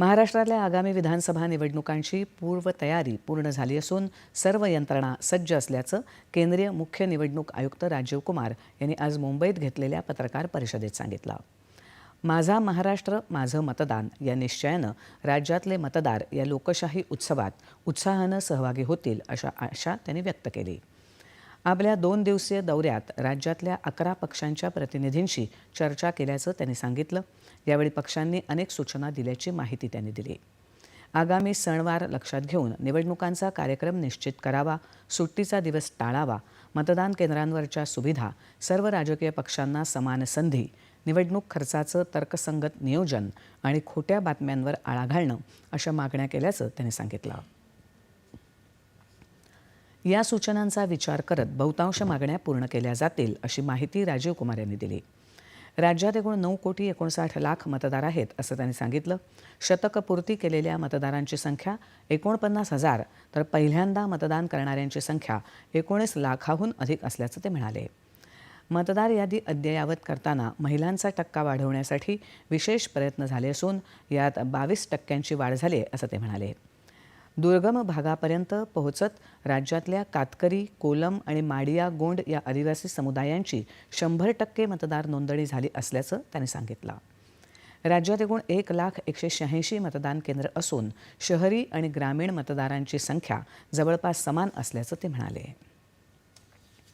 महाराष्ट्रातल्या आगामी विधानसभा निवडणुकांची पूर्वतयारी पूर्ण झाली असून सर्व यंत्रणा सज्ज असल्याचं केंद्रीय मुख्य निवडणूक आयुक्त राजीव कुमार यांनी आज मुंबईत घेतलेल्या पत्रकार परिषदेत सांगितलं. माझा महाराष्ट्र माझं मतदान या निश्चयानं राज्यातले मतदार या लोकशाही उत्सवात उत्साहानं सहभागी होतील अशा आशा त्यांनी व्यक्त केली. आपल्या दोन दिवसीय दौऱ्यात राज्यातल्या अकरा पक्षांच्या प्रतिनिधींशी चर्चा केल्याचं त्यांनी सांगितलं. यावेळी पक्षांनी अनेक सूचना दिल्याची माहिती त्यांनी दिली. आगामी सणवार लक्षात घेऊन निवडणुकांचा कार्यक्रम निश्चित करावा सुट्टीचा दिवस टाळावा मतदान केंद्रांवरच्या सुविधा सर्व राजकीय पक्षांना समान संधी निवडणूक खर्चाचं तर्कसंगत नियोजन आणि खोट्या बातम्यांवर आळा घालणं अशा मागण्या केल्याचं त्यांनी सांगितलं. या सूचनांचा विचार करत बहुतांश मागण्या पूर्ण केल्या जातील अशी माहिती राजीव कुमार यांनी दिली. राज्यात एकूण नऊ कोटी एकोणसाठ लाख मतदार आहेत असं त्यांनी सांगितलं. शतकपूर्ती केलेल्या मतदारांची संख्या एकोणपन्नास हजार तर पहिल्यांदा मतदान करणाऱ्यांची संख्या एकोणीस लाखाहून अधिक असल्याचं ते म्हणाले. मतदार यादी अद्ययावत करताना महिलांचा टक्का वाढवण्यासाठी विशेष प्रयत्न झाले असून यात बावीस टक्क्यांची वाढ झाली आहे असं ते म्हणाले. दुर्गम भागापर्यंत पोहोचत राज्यातल्या कातकरी कोलम आणि माडिया गोंड या आदिवासी समुदायांची शंभर टक्के मतदार नोंदणी झाली असल्याचं त्यांनी सांगितलं. राज्यात एकूण एक लाख एकशे शहाऐंशी मतदान केंद्र असून शहरी आणि ग्रामीण मतदारांची संख्या जवळपास समान असल्याचं ते म्हणाले.